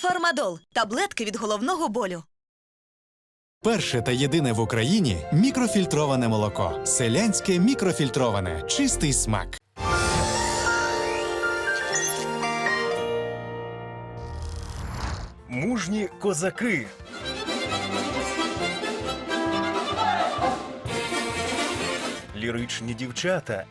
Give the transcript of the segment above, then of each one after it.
Фармадол таблетки від головного болю. Перше та єдине в Україні мікрофільтроване молоко. Селянське мікрофільтроване. Чистий смак. Мужні козаки. Ліричні дівчата.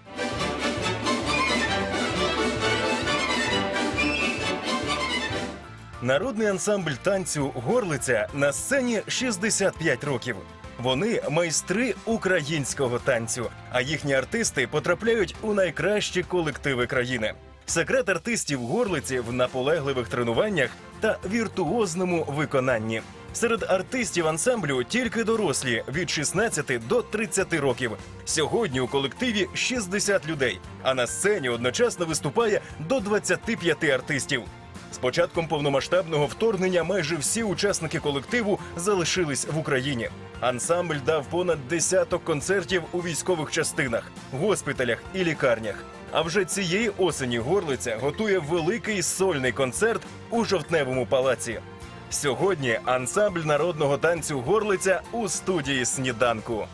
Народний ансамбль танцю Горлиця на сцені 65 років. Вони майстри українського танцю, а їхні артисти потрапляють у найкращі колективи країни. Секрет артистів Горлиці в наполегливих тренуваннях та віртуозному виконанні. Серед артистів ансамблю тільки дорослі від 16 до 30 років. Сьогодні у колективі 60 людей, а на сцені одночасно виступає до 25 артистів. З початком повномасштабного вторгнення майже всі учасники колективу залишились в Україні. Ансамбль дав понад десяток концертів у військових частинах, госпіталях і лікарнях. А вже цієї осені Горлиця готує великий сольний концерт у жовтневому палаці. Сьогодні ансамбль народного танцю Горлиця у студії сніданку.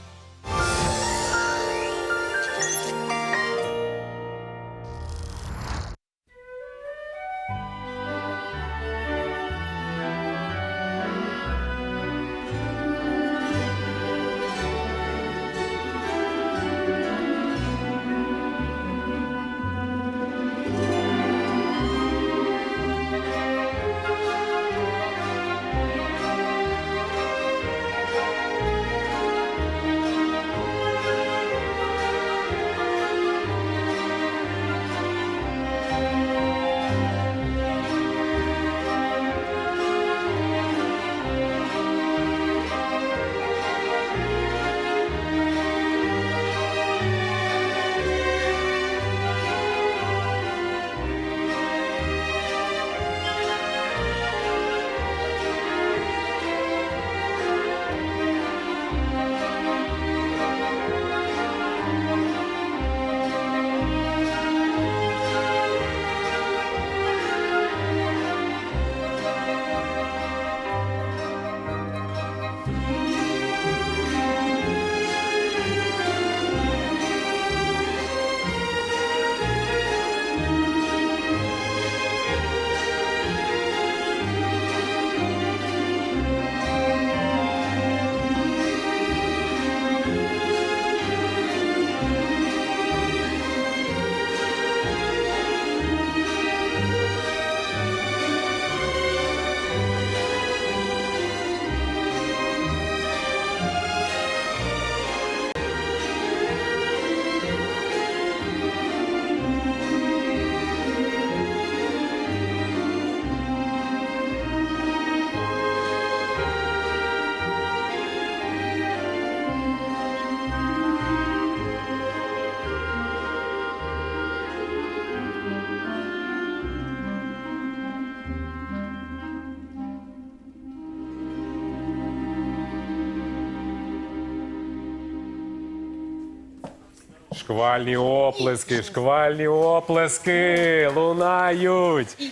Шквальні оплески, шквальні оплески лунають.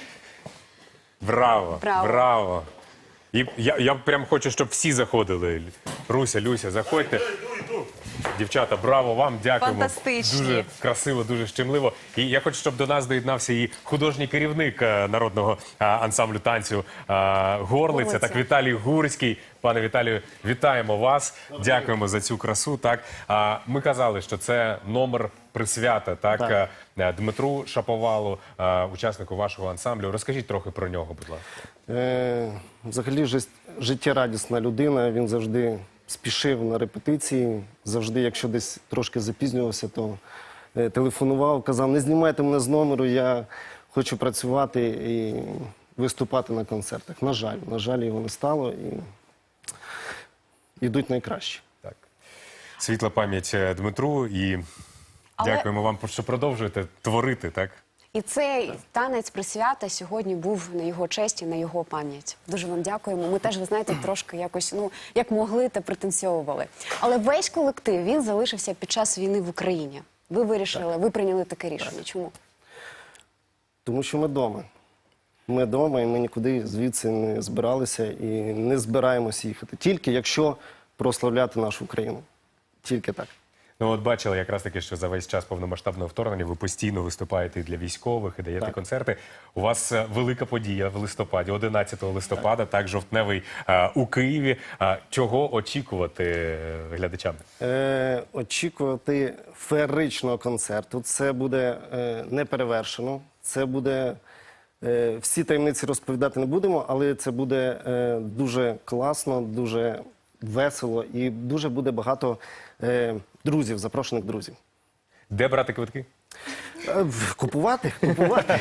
Браво! Браво. Браво! І я, я прям хочу, щоб всі заходили. Руся, Люся, заходьте. Дівчата, браво вам, дякуємо. Фантастичні. Дуже красиво, дуже щемливо. І я хочу, щоб до нас доєднався і художній керівник е, народного е, ансамблю танцю е, Горлиця, так Віталій Гурський. Пане Віталію, вітаємо вас. Дякуємо за цю красу. Так ми казали, що це номер присвята, так, е, Дмитру Шаповалу, учаснику вашого ансамблю. Розкажіть трохи про нього, будь ласка. Е, взагалі життєрадісна людина. Він завжди спішив на репетиції. Завжди, якщо десь трошки запізнювався, то е, телефонував, казав: не знімайте мене з номеру, я хочу працювати і виступати на концертах. На жаль, на жаль, його не стало і йдуть найкраще. Так. Світла пам'ять е, Дмитру і Але- дякуємо вам, що продовжуєте творити, так? І цей танець присвята сьогодні був на його честь і на його пам'ять. Дуже вам дякуємо. Ми теж, ви знаєте, трошки якось ну як могли, та пританцьовували. Але весь колектив він залишився під час війни в Україні. Ви вирішили, ви прийняли таке рішення. Чому? Тому що ми вдома. Ми вдома, і ми нікуди звідси не збиралися і не збираємось їхати. Тільки якщо прославляти нашу Україну. Тільки так. Ну от бачили якраз таки, що за весь час повномасштабного вторгнення ви постійно виступаєте і для військових і даєте Так. концерти. У вас е, велика подія в листопаді, 11 листопада, так, жовтневий е, у Києві. А чого очікувати е, глядачам? Е, очікувати феєричного концерту. Це буде е, неперевершено. Це буде. Е, всі таємниці розповідати не будемо, але це буде е, дуже класно, дуже весело і дуже буде багато е, друзів, запрошених друзів. Де брати квитки? Е, в- купувати? Купувати.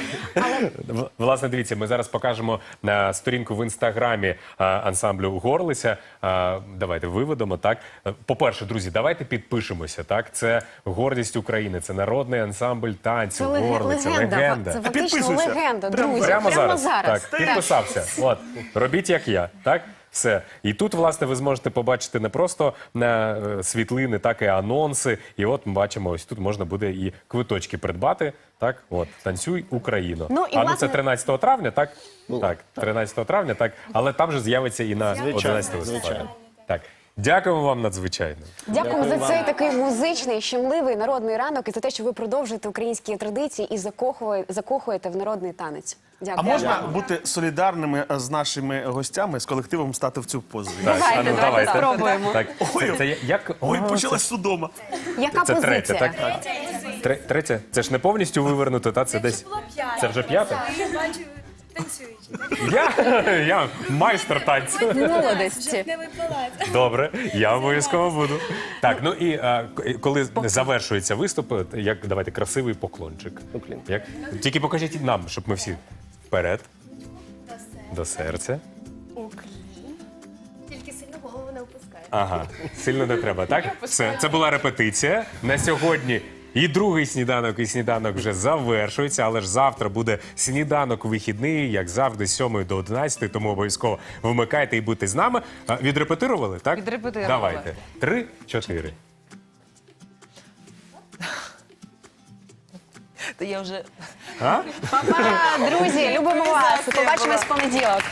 В- Власне, дивіться, ми зараз покажемо на сторінку в інстаграмі а, ансамблю Горлиця. А, давайте виведемо. Так, Е, по-перше, друзі, давайте підпишемося. Так, це гордість України, це народний ансамбль танцю. Це Горлиця, легенда. легенда. Це фактично Підписуйся. легенда, Прямо- друзі. Прямо, зараз. зараз. Так, підписався. От, робіть як я. Так? Все. І тут, власне, ви зможете побачити не просто на е, світлини, так і анонси. І от ми бачимо, ось тут можна буде і квиточки придбати. Так, от, танцюй Україну. Ну, і, а ну це 13 травня, так? Ну, Так, 13 травня, так. Але там же з'явиться і на 11 листопада. Так. Дякуємо вам надзвичайно. Дякуємо за цей такий музичний, щемливий народний ранок і за те, що ви продовжуєте українські традиції і закохує- закохуєте в народний танець. А Дякую. можна бути солідарними е, з нашими гостями, з колективом стати в цю позу? Так, Давайте, а ну, давайте давайте. спробуємо. Так, це, це як... Ой, А, почалась судома. Яка Це позиція? так? Тре- Третє? Це ж не повністю вивернуто, та це десь. Це вже п'яте? Я бачу танцюючи. Я, я майстер танцю. Молодості. Жовтневий палац. Добре, я обов'язково буду. Так, ну і а, к- коли завершується виступ, як давайте красивий поклончик. Поклін. Як? Тільки покажіть нам, щоб ми всі вперед. До серця. Тільки сильно голову не опускає. Ага, сильно не треба, так? Все, це була репетиція. На сьогодні і другий сніданок, і сніданок вже завершується, але ж завтра буде сніданок вихідний, як завжди, з 7 до 11, тому обов'язково вмикайте і будьте з нами. А, Відрепетирували, так? Відрепетирували. Давайте. Три, чотири. То я вже А? Па-па, друзі, любимо вас. Побачимось в понеділок.